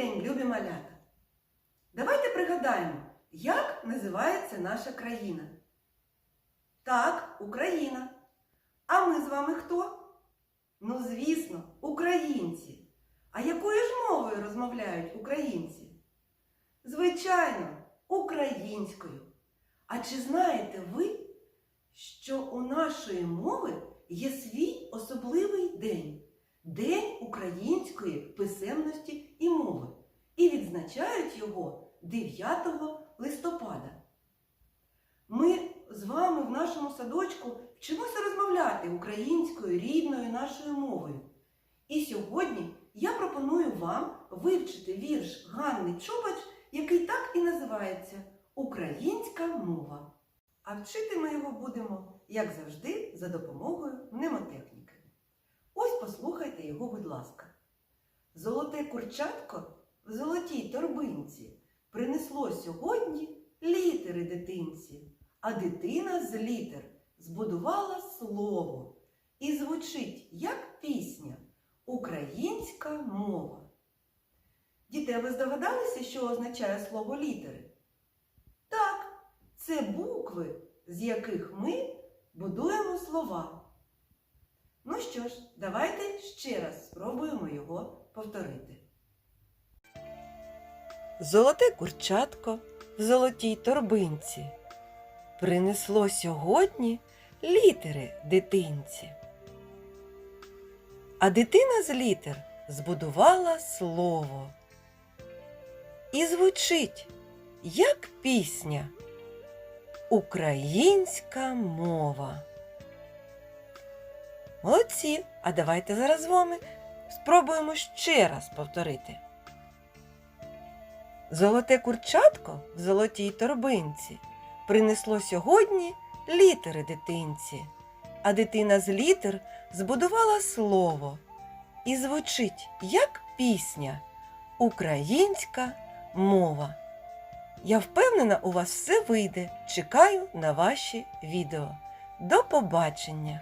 день, любі малята! Давайте пригадаємо, як називається наша країна. Так, Україна. А ми з вами хто? Ну, звісно, українці. А якою ж мовою розмовляють українці? Звичайно, українською. А чи знаєте ви, що у нашої мови є свій особливий день? День української писемності і мови і відзначають його 9 листопада. Ми з вами в нашому садочку вчимося розмовляти українською рідною нашою мовою. І сьогодні я пропоную вам вивчити вірш Ганни Чубач, який так і називається Українська мова. А вчити ми його будемо, як завжди, за допомогою мнемотехніки. Ось послухайте його, будь ласка. Золоте курчатко золотій торбинці принесло сьогодні літери дитинці, а дитина з літер збудувала слово і звучить як пісня Українська мова. Діти, ви здогадалися, що означає слово літери? Так, це букви, з яких ми будуємо слова. Ну що ж, давайте ще раз спробуємо його повторити. Золоте курчатко в золотій торбинці принесло сьогодні літери дитинці. А дитина з літер збудувала слово. І звучить, як пісня Українська мова. Молодці! А давайте зараз з вами спробуємо ще раз повторити. Золоте курчатко в золотій торбинці принесло сьогодні літери дитинці, а дитина з літер збудувала слово і звучить як пісня Українська мова. Я впевнена, у вас все вийде. Чекаю на ваші відео. До побачення!